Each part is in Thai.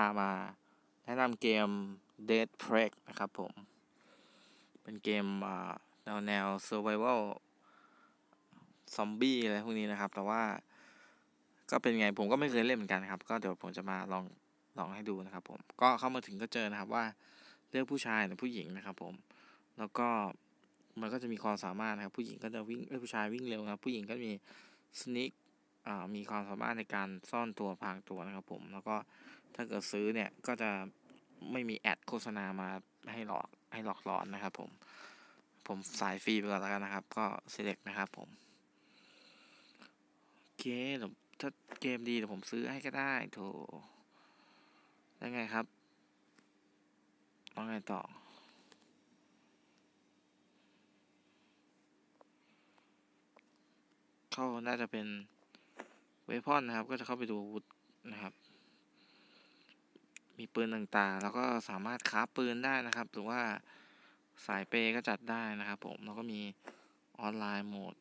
พามาแนะนำเกม Dead Prey นะครับผม เป็นเกมแนวแนว Survival ซอมบี้อะไรพวกนี้นะครับ แต่ว่าก็เป็นไงผมก็ไม่เคยเล่นเหมือนกันครับ ก็เดี๋ยวผมจะมาลองลองให้ดูนะครับผม ก็เข้ามาถึงก็เจอนะครับว่าเลือกผู้ชายหรือผู้หญิงนะครับผม แล้วก็มันก็จะมีความสามารถนะครับ ผู้หญิงก็จะวิ่งผู้ชายวิ่งเร็วนะครับ ผู้หญิงก็มีสนิก มีความสามารถในการซ่อนตัวพางตัวนะครับผม แล้วก็ถ้าเกิดซื้อเนี่ยก็จะไม่มีแอดโฆษณามาให้หลอกให้หลอกหลอนนะครับผม ผมสายฟรีไปก่อนแล้วกันนะครับ ก็ select นะครับผมโอเคถ้าเกมดีเดี๋ยวผมซื้อให้ก็ได้โถได้ไงครับว่าไงต่อเข้าน่าจะเป็น เวพอนนะครับ ก็จะเข้าไปดูวุธนะครับ มีปืนต่างๆ แล้วก็สามารถคราปืนได้นะครับ หรือว่าสายเปก็จัดได้นะครับ ผม แล้วก็มีออนไลน์โหมด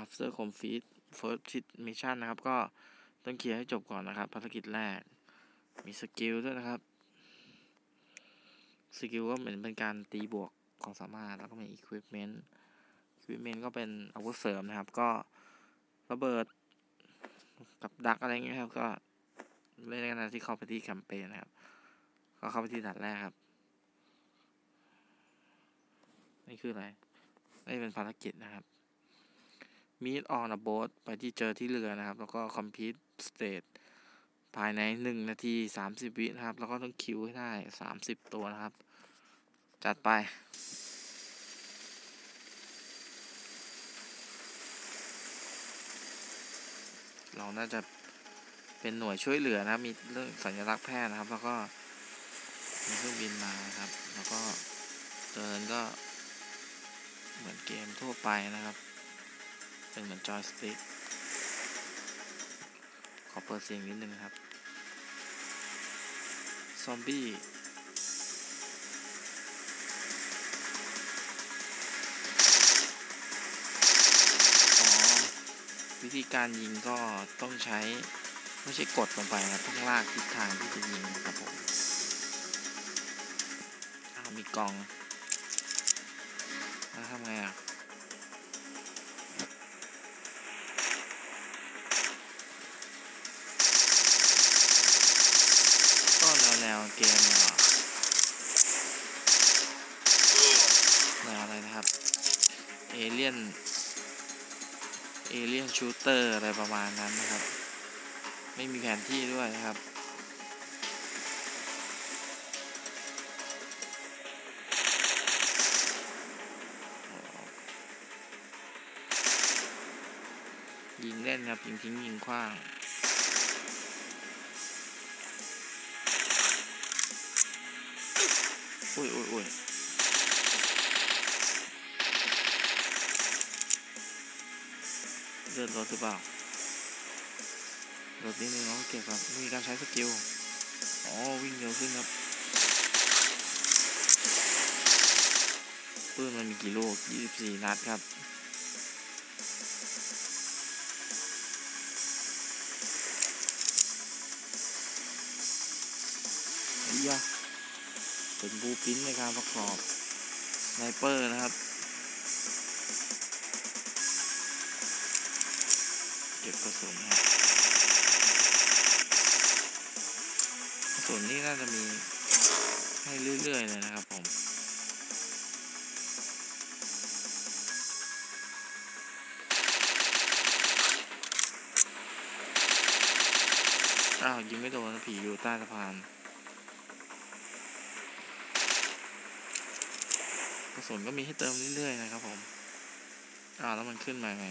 after complete first mission นะครับ ก็ต้องเคลียร์ให้จบก่อนนะครับ ภารกิจแรก มีสกิลด้วยนะครับ สกิลก็เหมือนเป็นการตีบวกความสามารถ แล้วก็มี equipment equipment ก็เป็นอาวุธเสริมนะครับ ก็ระเบิด กับดักอะไรเงี้ยครับ ก็เล่นกันที่เข้าไปที่แคมเปญนะครับ ก็เข้าไปที่ด่านแรกครับ นี่คืออะไรนี่เป็นภารกิจนะครับ meet on a boat ไปที่เจอที่เรือนะครับ แล้วก็ complete stage ภายในหนึ่งนาทีสามสิบวินะครับ แล้วก็ต้องคิวให้ได้สามสิบตัวนะครับ จัดไป เราน่าจะเป็นหน่วยช่วยเหลือนะครับ มีเรื่องสัญลักษณ์แพทย์นะครับ แล้วก็มีเครื่องบินมาครับ แล้วก็เดินก็เหมือนเกมทั่วไปนะครับ เป็นเหมือนจอยสติ๊กขอเปิดเสียงนิดนึงครับ ซอมบี้ วิธีการยิงก็ต้องใช้ไม่ใช่กดลงไปครับต้องลากทิศทางที่จะยิงนะครับผมอ้าวมีกล่องแล้วทำไงอะก็แนวแนวเกมแนวอะไรนะครับ เอเลี่ยน เอเลียนชูเตอร์อะไรประมาณนั้นนะครับ ไม่มีแผนที่ด้วยนะครับ ยิงเล่นครับยิงทิ้งยิงคว้างอุ้ยอุ้ยอุ้ย นรถหรือเปล่า รถนิดนึงเนาะเก็บครับมีการใช้สกิล อ๋อ วิ่งเร็วขึ้นครับ ปืนมันมีกี่ลูก24 นัดครับอียะเป็นบูปินในการประกอบสไนเปอร์นะครับ กระสุนครับกระสุนนี่น่าจะมีให้เรื่อยๆเลยนะครับผมอ้าวยิงไม่โดนผีอยู่ใต้สะพานกระสุนก็มีให้เติมเรื่อยๆนะครับผมอ้าวแล้วมันขึ้นมาไง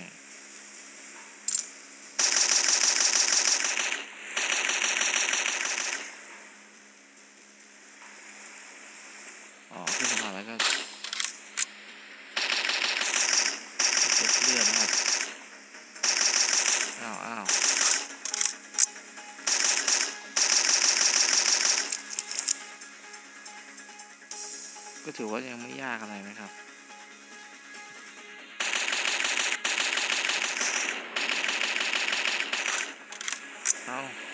เ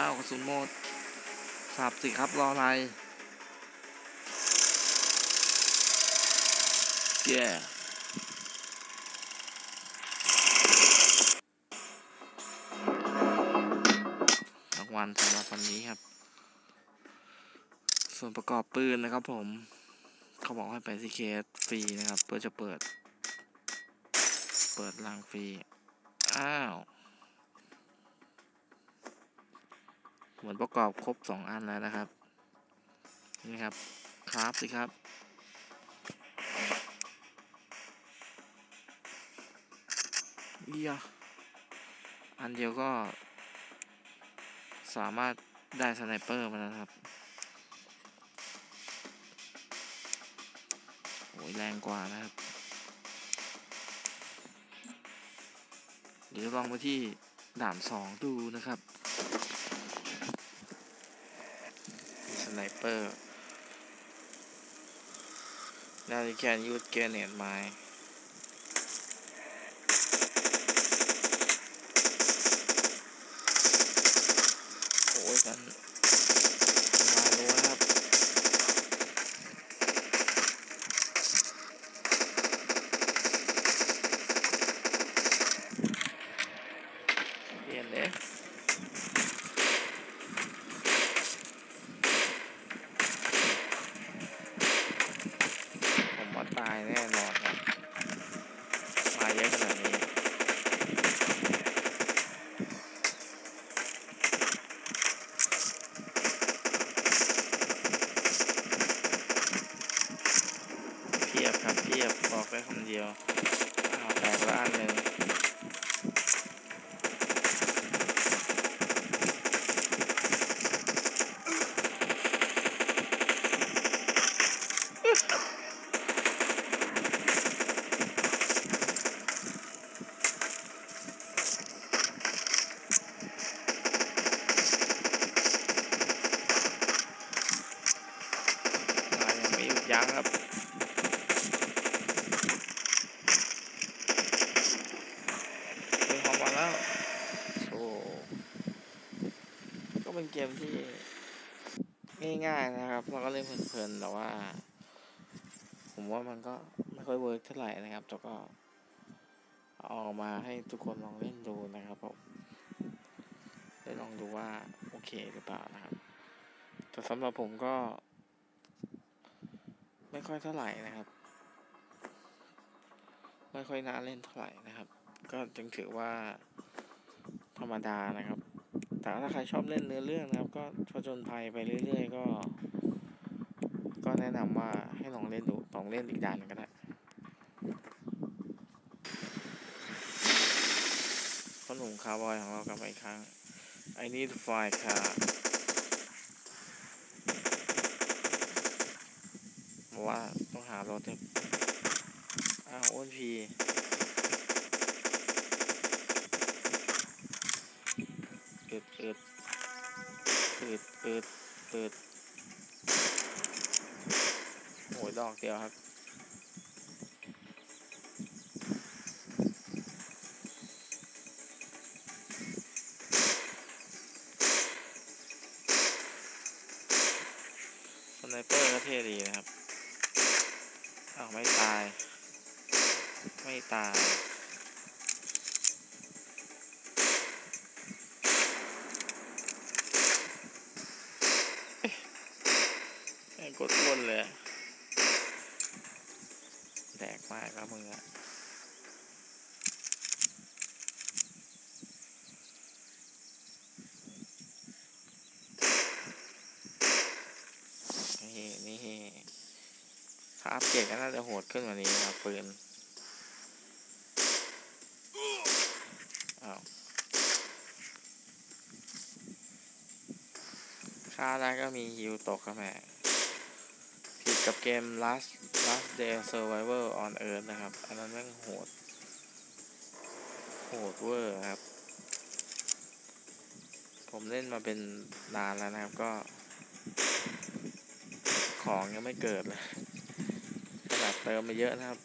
อ้าวกระสุนหมดสับสิครับรออะไรเย้รางวัลสำหรับวันนี้ครับ ส่วนประกอบปืนนะครับผม เขาบอกให้ไปที่เคสฟรีนะครับ เพื่อจะเปิด เปิดรางฟรี อ้าว เหมือนประกอบครบสองอันแล้วนะครับ นี่ครับครับสิครับเอียอันเดียวก็สามารถได้สไนเปอร์มาแล้วครับ โอ้ยแรงกว่านะครับ เดี๋ยวลองไปที่ด่านสองดูนะครับ ส ไนเปอร์ Now you can use grenade mine โอ้ยกันมาดูนะครับ เปลี่ยนเลยผมว่าตายแน่นอนครับ มาเยอะขนาดนี้ เพียบครับเพียบบอกได้คำเดียวอ้าวแตกละอันหนึ่ง มายังไม่หยุดยั้งครับ เป็นของมาแล้วโอ้ก็เป็นเกมที่ง่ายๆนะครับเราก็เล่นเพลินๆแต่ว่า ผ มันก็ไม่ค่อยเวิร์กเท่าไหร่นะครับ แต่ก็เอามาให้ทุกคนลองเล่นดูนะครับผมได้ลองดูว่าโอเคหรือเปล่านะครับ แต่สำหรับผมก็ ไม่ค่อยเท่าไหร่นะครับ ไม่ค่อยน่าเล่นเท่าไหร่นะครับ ก็จึงถือว่าธรรมดานะครับ แต่ถ้าใครชอบเล่นเนื้อเรื่องนะครับ ก็ผจญภัยไปเรื่อย ๆ ก็ แนะนำว่าให้ลองเล่นดูลองเล่นอีกด่านนึงก็ได้พ่อหนุ่มคาร์บอยของเรากลับมาอีกครั้ง I need five car บอกว่าต้องหารถครับอ้าวอ้นพีอึดอึดอึดอึดอึดโอ้ย ดอกเดียวครับ ถ้าอัพเกรดก็น่าจะโหดขึ้นวันนี้นะปืนอ้าวค่าได้ก็มีฮิวตกครับแม่ผิดกับเกม last last day survivor on earth นะครับ อันนั้นแม่งโหด โหดเวอร์ครับ ผมเล่นมาเป็นนานแล้วนะครับก็ ของยังไม่เกิดเลย เติมมาเยอะนะครับ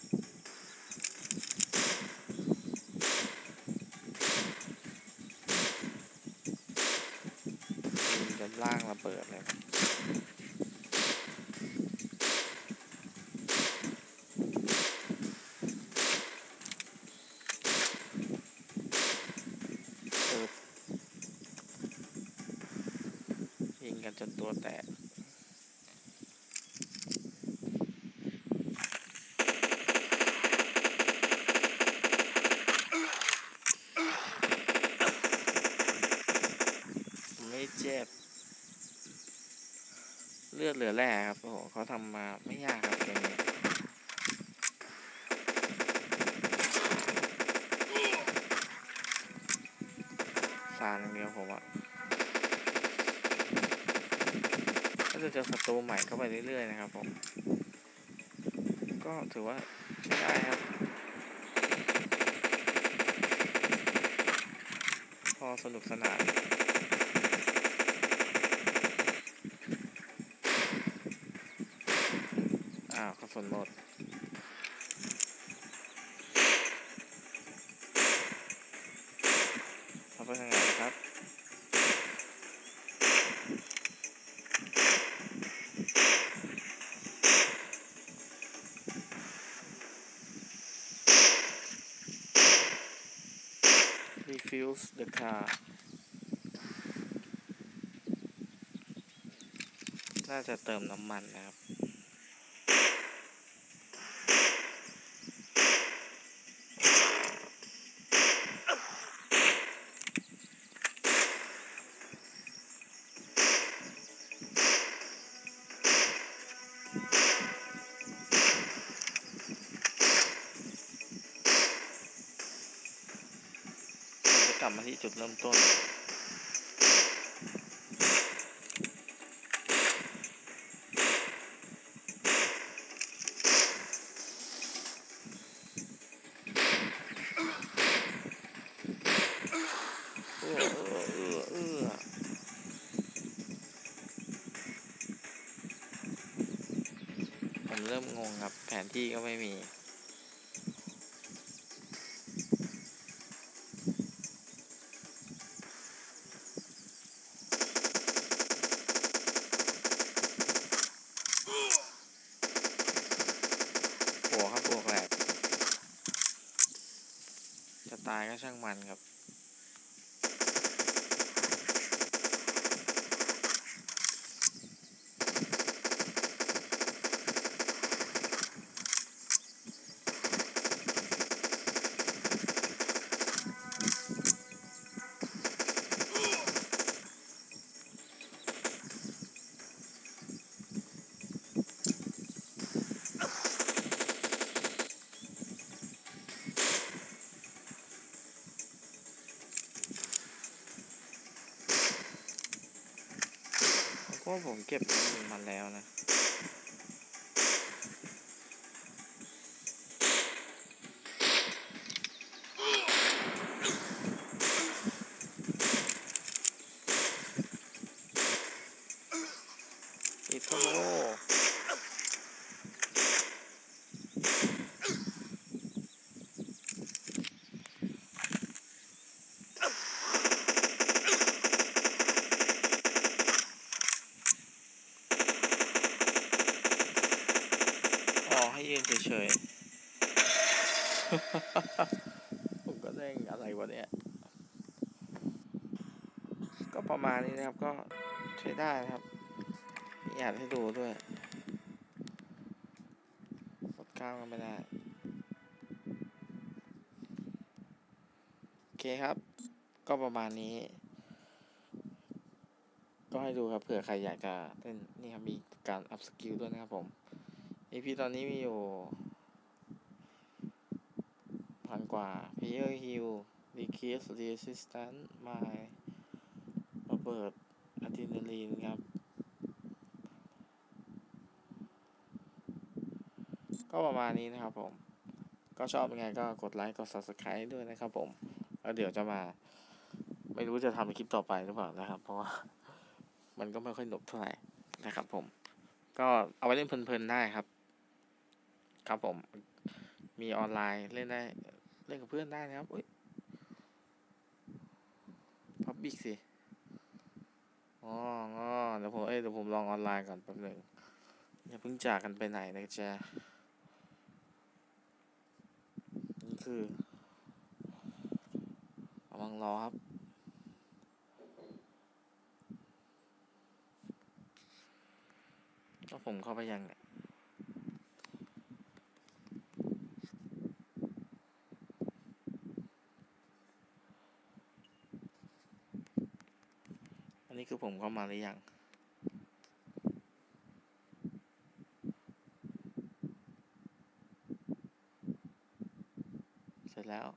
จนล่างระเบิดเลยยิงกันจนตัวแตก ไม่เจ็บ เลื อดเหลือแร่ครับโอ้โหเขาทำมาไม่ยากครับเกมนี้สารเดียวผมอะก็จะเจอศัตรูใหม่เข้าไปเรื่อยๆนะครับผม ก็ถือว่าใช้ได้ครับ พอสนุกสนาน อ้าวกระสุนหมดเอาไปทางไหนนะครับ refuse the car น่าจะเติมน้ำมันนะครับ กลับมาที่จุดเริ่มต้นเออผมเริ่มงงครับ แผนที่ก็ไม่มี โหครับบวกแหลกจะตายก็ช่าง มันครับ ผมเก็บมันแล้วนะ อิโทโร่อ๋อให้ยื นเฉยๆ ผมก็เล่นอะไรวะเนี่ย ก็ประมาณนี้นะครับ ก็ใช้ได้นะครับ มีอัดให้ดูด้วยกดข้ามกันไม่ได้ โอเคครับ ก็ประมาณนี้ ก็ให้ดูครับเผื่อใครอยากจะเล่นนี่ครับมีการอัพสกิลด้วยนะครับผม อีพีตอนนี้มีอยู่พันกว่า Player Hill Decrease Resistance ระเบิดอะดรีนาลีนครับ ก็ประมาณนี้นะครับผม ก็ชอบยังไงก็กดไลค์กด Subscribe ด้วยนะครับผม แล้วเดี๋ยวจะมา ไม่รู้จะทำคลิปต่อไปหรือเปล่านะครับ เพราะว่า มันก็ไม่ค่อยหนุกเท่าไหร่นะครับผม ก็เอาไว้เล่นเพลินๆได้ครับ ครับผม มีออนไลน์เล่นได้ เล่นกับเพื่อนได้นะครับอุ้ยพับบิกสิอ๋ออ๋อเดี๋ยวผมเอ้ยเดี๋ยวผมลองออนไลน์ก่อนแป๊บหนึ่งอย่าเพิ่งจากกันไปไหนนะจ๊ะนี่คือกำลังรอครับก็ผมเข้าไปยังเนี่ย คือผมเข้ามาหรือยังเสร็จแล้ว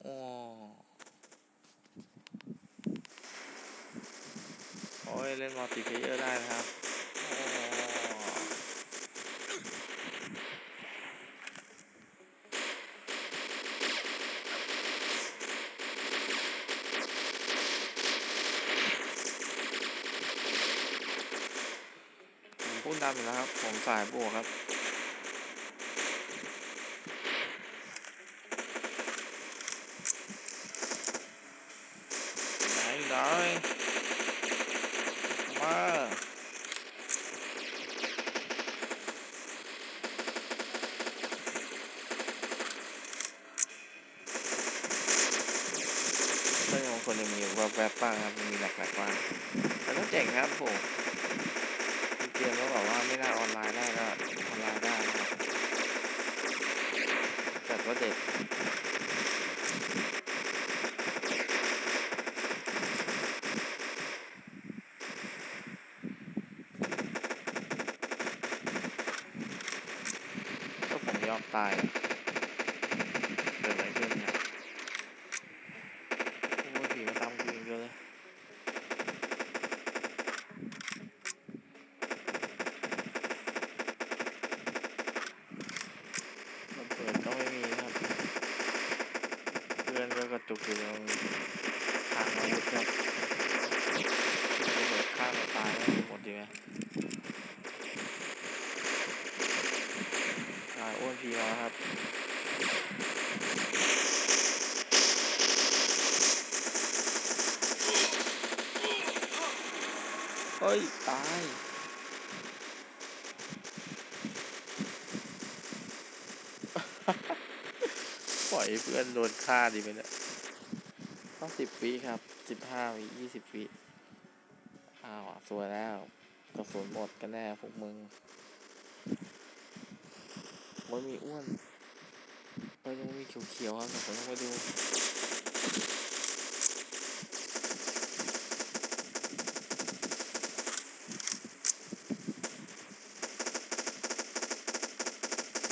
โอ้โอ้ย เล่นมัลติเพลเยอร์ได้นะครับ โอ้ผม พูดดำอยู่แล้วครับ ผมสายบวกครับ ไหนไหนมา ก็ยังบางคนยังมีแวบๆบ้างครับยังมีแหลกๆบ้างแต่ก็เจ๋งครับผมมีเกมแล้วบอกว่าไม่น่าออนไลน์ได้ก็ออนไลน์ได้นะครับจัดว่าเด็ด ก็ ผมยอมตายเกิดอะไรขึ้นเนี่ยโอ้ยผีมาตามกูอย่างเดียวเลยมันเปิดก็ไม่มีครับ เพื่อนก็กระจุกอยู่ตรงทางอาวุธครับระเบิดข้างตายแล้วหมดดีไหม อ่าอ้วนพีมาครับ เฮ้ย ตาย ปล่อยให้เพื่อนโดนฆ่าดีไหมเนี่ยก็สิบวิครับสิบห้าวิยี่สิบวิอ้าวสวยแล้วกระสุนหมดกันแน่พวกมึงมันมีอ้วนเอ้ยยังมีเขียวๆครับแต่ผมต้องไปดู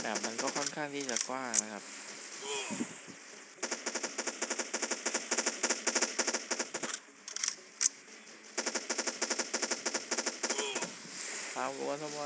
แบบมันก็ค่อนข้าง ที่จะกว้างนะครับตาวัวทำไม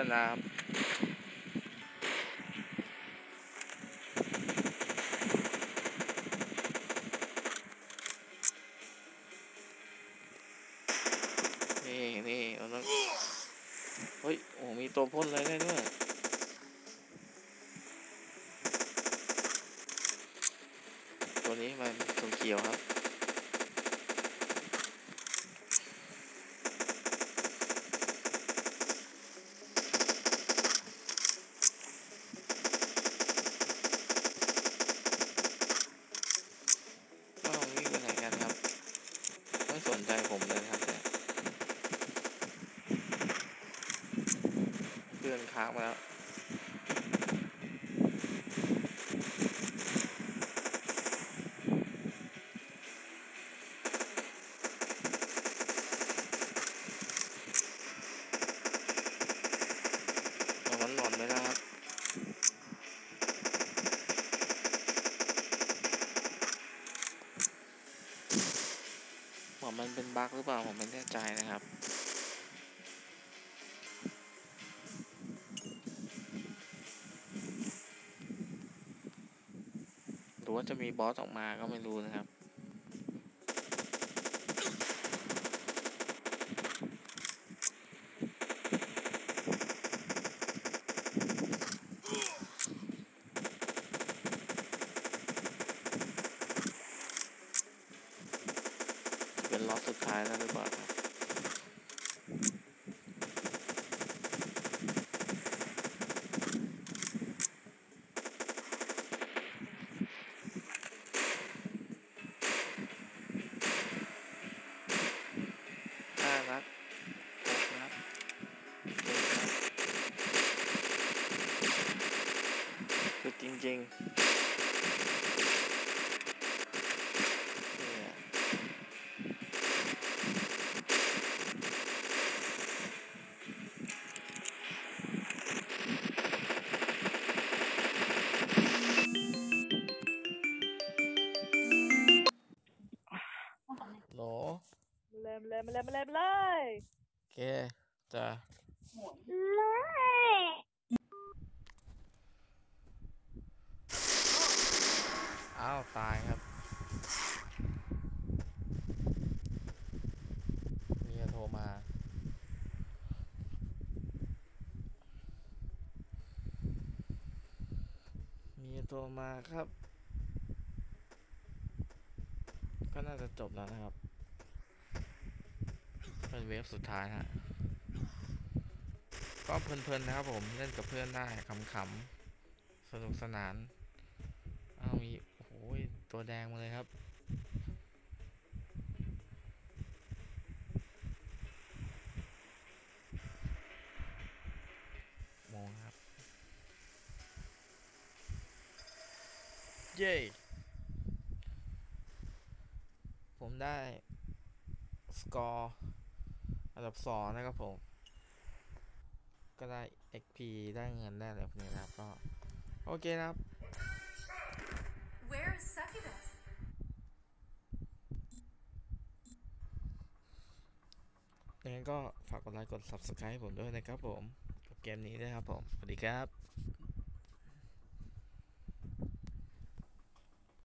หนีเพื่อนนะครับนี่นี่เราต้องเฮ้ยโอ้มีตัวพ่นอะไรได้ด้วย ตัวนี้มันเขียวๆครับ ก็วิ่งไปไหนกันครับ ไม่สนใจผมเลยครับเนี่ยเพื่อนค้างมาแล้ว มันเป็น บั๊กหรือเปล่า ผมไม่แน่ใจนะครับหรือว่าจะมีบอสออกมาก็ไม่รู้นะครับ เป็นล็อตสุดท้ายแล้วหรือเปล่าครับห้า เลยมาเลยมาเลยมาเลยมาเลยโอเคจ้ะอ้าวตายครับเมียโทรมาเมียโทรมาครับ ก็น่าจะจบแล้วนะครับ เป็นเวฟสุดท้ายฮะก็เพลินๆนะครับผมเล่นกับเพื่อนได้ขำๆสนุกสนาน เอามีโอ้โหยตัวแดงมาเลยครับมองครับ เย้ ผมได้ สกอร์ อันดับสองนะครับผม ก็ได้ XP ได้เงินได้อะไรพวกนี้นะครับก็ โอเคนะครับ Where is Succubus? ยังไงก็ฝากกดไลค์กด Subscribe ให้ผมด้วยนะครับผม กับเกมนี้ด้วยครับผม สวัสดีครับ